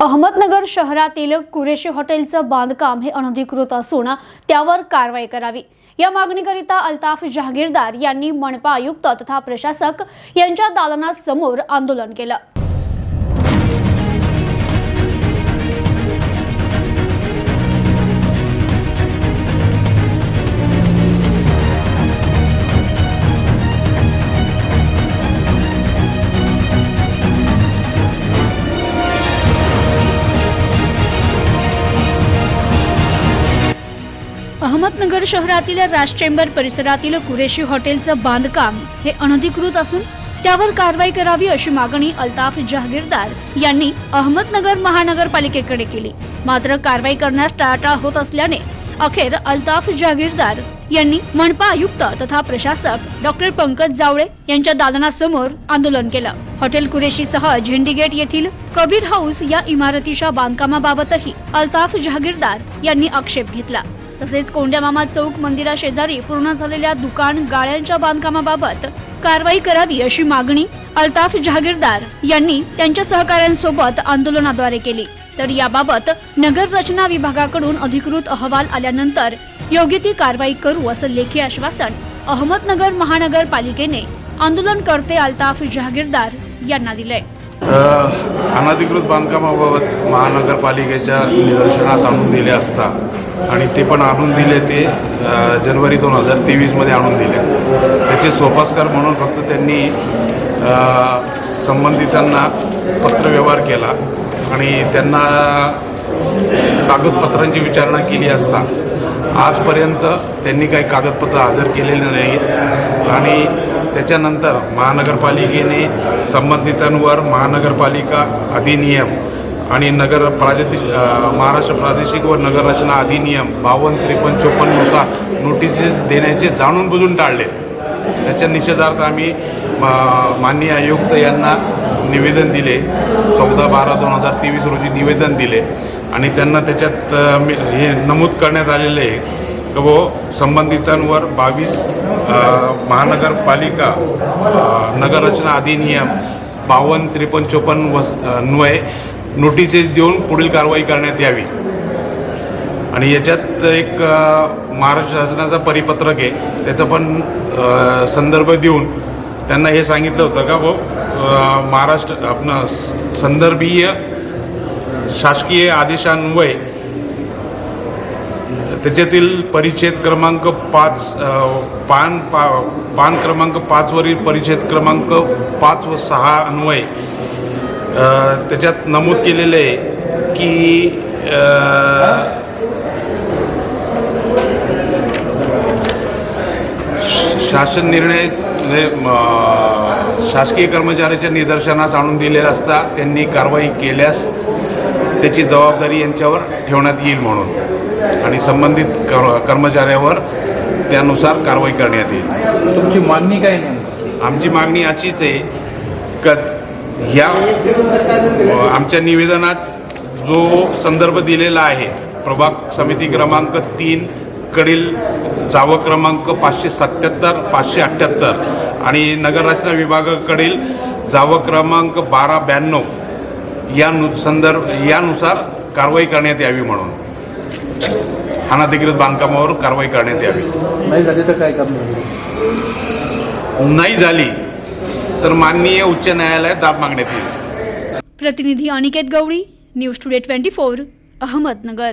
अहमदनगर शहरातील कुरेशी हॉटेलचं बांधकाम हे अनधिकृत असून त्यावर कारवाई करावी. या मागणीकरिता अल्ताफ जहागीरदार यांनी मनपा आयुक्त तथा प्रशासक यांच्या दालनासमोर आंदोलन केलं. अहमदनगर शहरातील राज चेंबर परिसरातील कुरेशी हॉटेलचं बांधकाम हे अनधिकृत असून त्यावर कारवाई करावी अशी मागणी अल्ताफ जहागीरदार यांनी अहमदनगर महानगरपालिकेकडे केली. मात्र कारवाई करण्यास टाळाटाळ होत असल्याने अखेर अल्ताफ जहागीरदार यांनी मनपा आयुक्त तथा प्रशासक डॉक्टर पंकज जावळे यांच्या दालनासमोर आंदोलन केलं. हॉटेल कुरेशीसह सह झेंडीगेट येथील कबीर हाऊस या इमारतीच्या बांधकामाबाबतही अल्ताफ जहागीरदार यांनी आक्षेप घेतला. तसेच कोंड्यामामा चौक मंदिरा शेजारी पूर्ण झालेल्या दुकान गाळ्यांच्या बांधकामाबाबत कारवाई करावी अशी मागणी अल्ताफ जहागीरदार यांनी त्यांच्या सहकाऱ्यांसोबत आंदोलनाद्वारे केली. तर याबाबत नगर रचना विभागाकडून अधिकृत अहवाल आल्यानंतर योग्य ती कारवाई करू असं लेखी आश्वासन अहमदनगर महानगरपालिकेने आंदोलनकर्ते अल्ताफ जहागीरदार यांना दिलंय. अनधिकृत बांधकामाबाबत महानगरपालिकेच्या निदर्शनास आणून दिले असता आणि ते पण आणून दिले ते जनवरी जानेवारी दोन हजार तेवीसमध्ये आणून दिले. त्याचे सोपास्कार म्हणून फक्त त्यांनी संबंधितांना पत्रव्यवहार केला आणि त्यांना कागदपत्रांची विचारणा केली असता. आजपर्यंत त्यांनी काही कागदपत्र हजर केलेले नाही आणि त्याच्यानंतर महानगरपालिकेने संबंधितांवर महानगरपालिका अधिनियम आणि नगर प्रादेशिक महाराष्ट्र प्रादेशिक व नगररचना अधिनियम बावन्न त्रेपन्न चोपन्ननुसार नोटिसेस देण्याचे जाणून बुजून टाळले. त्याच्या निषेधार्थ आम्ही माननीय आयुक्त यांना निवेदन दिले. चौदा बारा दोन हजार तेवीस रोजी निवेदन दिले. आणि त्यांना त्याच्यात मी- हे नमूद करण्यात आलेले आहे. की संबंधितांवर बावीस महानगरपालिका नगररचना अधिनियम बावन्न त्रेपन्न चोपन्न वस अन्वये नोटिसेस देऊन पुढील कारवाई करण्यात यावी. आणि याच्यात एक महाराष्ट्र शासनाचा परिपत्रक आहे त्याचा पण संदर्भ देऊन त्यांना हे सांगितलं होतं का व महाराष्ट्र आपण संदर्भीय शासकीय आदेशान्वये त्याच्यातील परिच्छेद क्रमांक पाच पान पा पान क्रमांक पाचवरील परिच्छेद क्रमांक पाच व सहा अन्वय त्याच्यात नमूद केलेलं आहे की शासन निर्णय शासकीय कर्मचाऱ्याच्या निदर्शनास आणून दिलेला असता त्यांनी कारवाई केल्यास त्याची जबाबदारी यांच्यावर ठेवण्यात येईल म्हणून. आणि संबंधित कर कर्मचाऱ्यावर त्यानुसार कारवाई करण्यात येईल. तुमची मागणी काय नाही आमची मागणी अशीच आहे का ह्या आमच्या निवेदनात जो संदर्भ दिलेला आहे प्रभाग समिती क्रमांक तीन कडील जावं क्रमांक पाचशे सत्याहत्तर पाचशे अठ्ठ्याहत्तर आणि नगररचना विभागाकडील जावं क्रमांक बारा ब्याण्णव या नु संदर्भ यानुसार कारवाई करण्यात यावी म्हणून. अनधिकृत बांधकामावर कारवाई करण्यात यावी. नाही झाले तर काय करणार? नाही झाली तर माननीय उच्च न्यायालयात दाब मागण्यात येईल. प्रतिनिधी Aniket Gawali news today twenty four Ahmednagar.